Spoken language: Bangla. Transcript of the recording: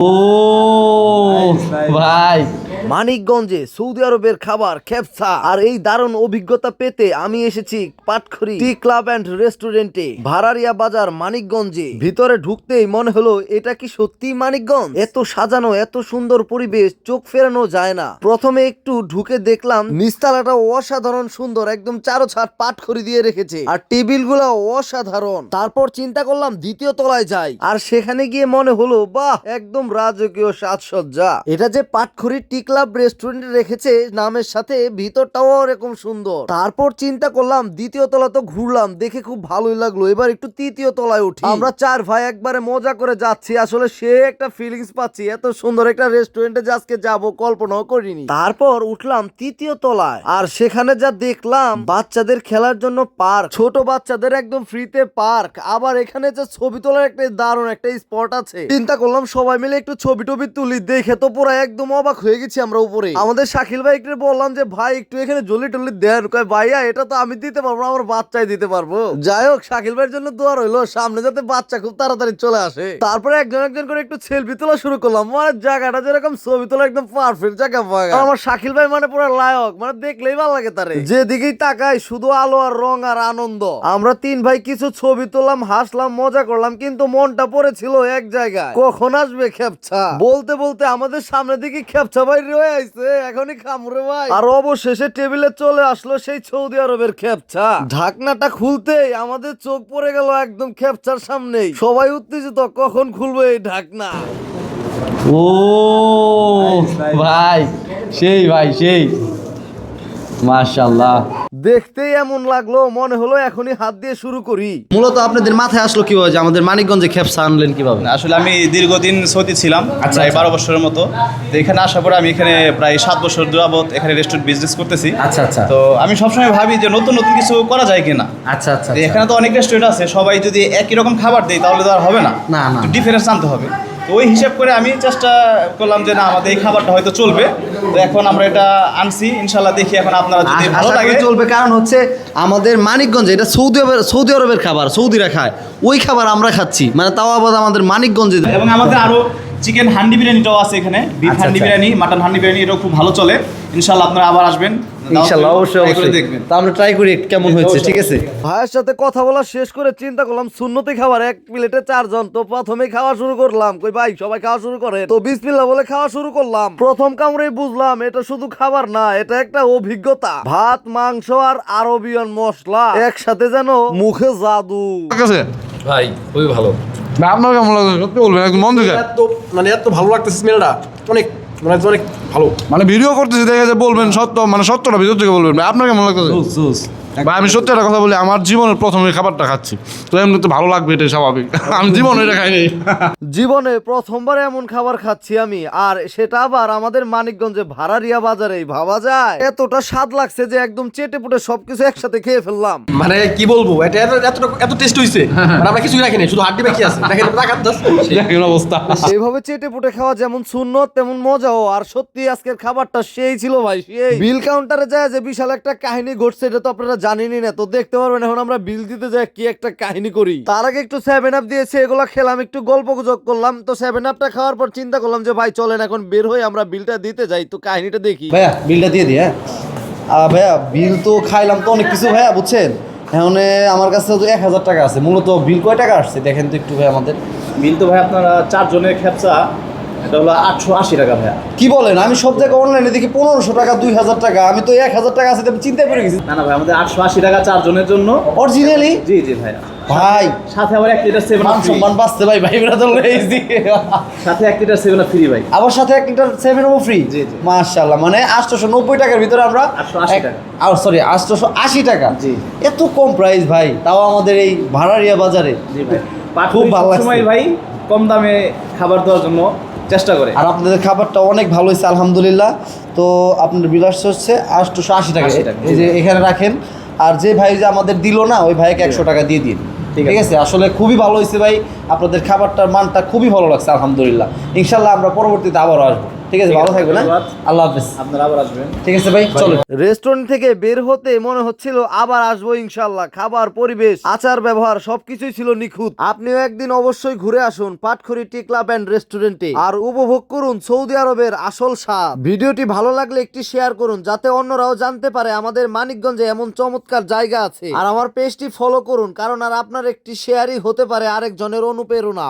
ও ভাই মানিকগঞ্জে সৌদি আরবের খাবার খেপসা আর এই দারুণ অভিজ্ঞতা পেতে আমি এসেছি পাটখড়ি টি ক্লাব অ্যান্ড রেস্টুরেন্টে, ভাড়ারিয়া বাজার মানিকগঞ্জে। ভিতরে ঢুকতেই মনে হলো, এটা কি সত্যি মানিকগঞ্জ? এত সাজানো, এত সুন্দর পরিবেশ, চোখ ফেরানো যায় না। প্রথমে একটু ঢুকে দেখলাম, নিস্তালাটা অসাধারণ সুন্দর, একদম চারো ছাট পাটখড়ি দিয়ে রেখেছে। আর টেবিলগুলা অসাধারণ। তারপর চিন্তা করলাম, দ্বিতীয় তলায় যাই। আর সেখানে গিয়ে মনে হলো, বাহ, একদম রাজকীয় সাজসজ্জা। এটা যে পাটখড়ি টি ক্লাব রেস্টুরেন্টে রেখেছে নামের সাথে ভিতরটাও এরকম সুন্দর। তারপর চিন্তা করলাম, দ্বিতীয় তলা তো ঘুরলাম, দেখে খুব ভালোই লাগল। এবার একটু তৃতীয় তলায় উঠি। আমরা চার ভাই একবারে মজা করে যাচ্ছি, আসলে সে একটা ফিলিংস পাচ্ছি, এত সুন্দর একটা রেস্টুরেন্টে যে আজকে যাব, কল্পনাও করিনি। তারপর উঠলাম তৃতীয় তলায়, আর সেখানে যা দেখলাম, বাচ্চাদের খেলার জন্য পার্ক, ছোট বাচ্চাদের একদম ফ্রিতে পার্ক, আবার এখানে যে ছবি তোলার একটা দারুণ একটা স্পট আছে। চিন্তা করলাম সবাই মিলে একটু ছবি টবি তুলি, দেখে তো পুরো একদম অবাক হয়ে গেছি আমরা উপরে। আমাদের শাকিল ভাই একটু বললাম যে, ভাই, একটু এখানে জলি টলি দেন। কয়, ভাইয়া, এটা তো আমি দিতে পারব আমার বাচ্চাই দিতে পারব। যাই হোক, শাকিল ভাইয়ের জন্য দোয়া রইল, সামনে যাতে বাচ্চা খুব তাড়াতাড়ি চলে আসে। তারপরে একজন একজন করে একটু সেলফি তোলা শুরু করলাম। মানে জায়গাটা যেরকম ছবি তোলা একদম পারফেক্ট জায়গা পায় আমার শাকিল ভাই মানে পুরো লায়ক মানে দেখলেই ভালো লাগে তারে। যেদিকেই তাকাই, শুধু আলো আর রং আর আনন্দ। আমরা তিন ভাই কিছু ছবি তুললাম হাসলাম, মজা করলাম, কিন্তু মনটা পড়েছিল এক জায়গায়। কখন আসবে খেপছা? বলতে বলতে আমাদের সামনে দিকে খেপছা ভাই রয়ে আইছে এখনই খামরে ভাই। আর অবশেষে টেবিলে চলে আসলো সেই সৌদি আরবের খেপচা ঢাকনাটা খুলতেই আমাদের চোখ পড়ে গেল একদম খেপচার সামনেই। সবাই উত্তেজিত কখন খুলবে এই ঢাকনা? ও ভাই সেই ভাই সেই। মাশাল্লাহ দেখতেই এমন লাগল মনে হলো এখনই হাত দিয়ে শুরু করি। মূলত আপনাদের মাথায় আসলো কীভাবে যে আমাদের মানিকগঞ্জে খেপসা আনলেন কীভাবে? আসলে আমি দীর্ঘদিন সৌদি ছিলাম প্রায় বারো বছরের মতো। তো এখানে আসার পরে আমি এখানে প্রায় সাত বছর যাবত এখানে রেস্টুরেন্ট বিজনেস করতেছি। আচ্ছা আচ্ছা। তো আমি সবসময় ভাবি যে নতুন নতুন কিছু করা যায় কিনা। আচ্ছা আচ্ছা এখানে তো অনেক রেস্টুরেন্ট আছে সবাই যদি একই রকম খাবার দেয় তাহলে তো আর হবে না। না, না। ডিফারেন্স আনতে হবে। তো ওই হিসাব করে আমি চেষ্টা করলাম যে না আমাদের এই খাবারটা হয়তো চলবে। তো এখন আমরা এটা আনছি ইনশাল্লাহ দেখি এখন আপনারা যদি ভালো লাগে। চলবে কারণ হচ্ছে আমাদের মানিকগঞ্জে এটা সৌদি আরবের সৌদি আরবের খাবার সৌদিরা খায়। ওই খাবার আমরা খাচ্ছি। মানে তাও আবার আমাদের মানিকগঞ্জে এবং আমাদের আরও চিকেন হান্ডি বিরিয়ানিটাও আছে এখানে বিফ আচ্ছা, হান্ডি আচ্ছা। বিরিয়ানি মাটন হান্ডি বিরিয়ানি এটাও খুব ভালো চলে। ইনশাল্লাহ আপনারা আবার আসবেন। ইনশাল্লাহ অবশ্যই অবশ্যই। তা আমরা ট্রাই করি কেমন হয়েছে ঠিক আছে? ভাইয়ের সাথে কথা বলা শেষ করে চিন্তা করলাম শূন্যতে খাবার এক প্লেটে চারজন তো প্রথমে খাওয়া শুরু করলাম। কই ভাই সবাই খাওয়া শুরু করে। তো বিসমিল্লাহ বলে খাওয়া শুরু করলাম। প্রথম কামড়েই বুঝলাম এটা শুধু খাবার না এটা একটা অভিজ্ঞতা। ভাত মাংস আর আরবিয়ান মশলা একসাথে যেন মুখে জাদু। ভাই খুবই ভালো। না আপনার কেমন লাগছে সত্যি বলবেন একদম মন থেকে। এত মানে এত ভালো লাগতেছে স্মেলটা। অনেক মানে অনেক ভালো। মানে ভিডিও করতেছি দেখা যায় বলবেন সত্য মানে সত্যটা ভিতর থেকে বলবেন। আপনাকে মনে কেমন লাগতেছে? ভাই আমি সত্যি একটা কথা বলি আমার জীবনের প্রথম এই খাবারটা খাচ্ছি। তো এমনি তো ভালো লাগবে এটাই স্বাভাবিক। আমি জীবন এটা খাইনি। জীবনে প্রথমবার এমন খাবার খাচ্ছি আমি আর সেটা আবার আমাদের মানিকগঞ্জে ভাড়ারিয়া বাজারে ভাবা যায়। এতটা স্বাদ লাগছে যে একদম চেটে পুটে সবকিছু একসাথে খেয়ে ফেললাম। মানে কি বলব এটা এত এত এত টেস্ট হইছে মানে আমরা কিছুই রাখিনি শুধু হাড্ডি বাকি আছে। দেখেন দেখেন অবস্থা। এইভাবে চেটে পুটে খাওয়া যেমন শূন্য তেমন মজাও আর সত্যি আজকের খাবারটা সেই ছিল ভাই সেই। বিল কাউন্টারে যায় যে বিশাল একটা কাহিনী ঘটছে এটা তো আপনারা জানেনই না তো দেখতে পারবেন এখন আমরা বিল দিতে যাই কি একটা কাহিনী করি। তার আগে একটু সেভেন আপ দিয়েছে এগুলো খেলাম একটু গল্প গুজব করলাম তো সেভেন আপটা খাওয়ার পর চিন্তা করলাম যে ভাই চলেন এখন বের হয়ে আমরা বিলটা দিতে যাই তো কাহিনীটা দেখি। ভাইয়া বিলটা দিয়ে দিই হ্যাঁ? ভাইয়া বিল তো খাইলাম তো অনেক কিছু ভাইয়া বুঝছেন? এখন আমার কাছে তো এক হাজার টাকা আছে মূলত বিল কয় টাকা আসছে? দেখেন তো একটু ভাই আমাদের। বিল তো ভাই আপনারা চারজনের খেপসা। এটা হলো আটশো আশি টাকা ভাইয়া। কি বলেন? আমি সব জায়গায় অনলাইনে দেখি পনেরোশো টাকা দুই হাজার টাকা। আমি তো এক হাজার টাকা আছে আমি চিন্তায় পড়ে গেছি। না না ভাই আমাদের আটশো আশি টাকা চারজনের জন্য। অরিজিনালি জি জি ভাইয়া। ভাই। সাথে আবার এক লিটার সেভেন মান সম্মান বাঁচতে ভাই ভাই তো লইছি সাথে এক লিটার সেভেন ফ্রি ভাই। আবার সাথে এক লিটার সেভেন ও ফ্রি জি, জি। মাশাল্লাহ মানে আটশোশো নব্বই টাকার ভিতরে আমরা 880 টাকা। আর সরি আটশোশো আশি টাকা। জি। এত কম প্রাইস ভাই তাও আমাদের এই ভাড়ারিয়া বাজারে। জি ভাই। খুব ভালো লাগছে। ভাই কম দামে খাবার দেওয়ার জন্য চেষ্টা করে। আর আপনাদের খাবারটা অনেক ভালো হয়েছে আলহামদুলিল্লাহ। তো আপনার বিলাস হচ্ছে আটশোশো আশি টাকা। 80 এই যে এখানে রাখেন। আর যে ভাই যে আমাদের দিল না ওই ভাইকে একশো টাকা দিয়ে দিন। ঠিক ঠিক আছে? আসলে খুবই ভালো হয়েছে ভাই। আপনাদের খাবারটার মানটা খুবই ভালো লাগছে আলহামদুলিল্লাহ। ইনশাল্লাহ আমরা পরবর্তীতে আবারও আসব। ঠিক আছে ভালো থাকবেন হ্যাঁ? আল্লাহ হাফেজ। আপনারা আবার আসবেন। ঠিক আছে ভাই চলো। রেস্টুরেন্ট থেকে বের হতে মনে হচ্ছিল আবার আসব ইনশাল্লাহ খাবার পরিবেশ আচার ব্যবহার সবকিছুই ছিল নিখুঁত। আপনিও একদিন অবশ্যই ঘুরে আসুন পাটখড়ি টি ক্লাব অ্যান্ড রেস্টুরেন্টে। আর উপভোগ করুন সৌদি আরবের আসল স্বাদ। ভিডিওটি ভালো লাগলে একটি শেয়ার করুন যাতে অন্যরাও জানতে পারে আমাদের মানিকগঞ্জে এমন চমৎকার জায়গা আছে। আর আমার পেজটি ফলো করুন কারণ আর আপনার একটি শেয়ারই হতে পারে আরেকজনের অনুপ্রেরণা।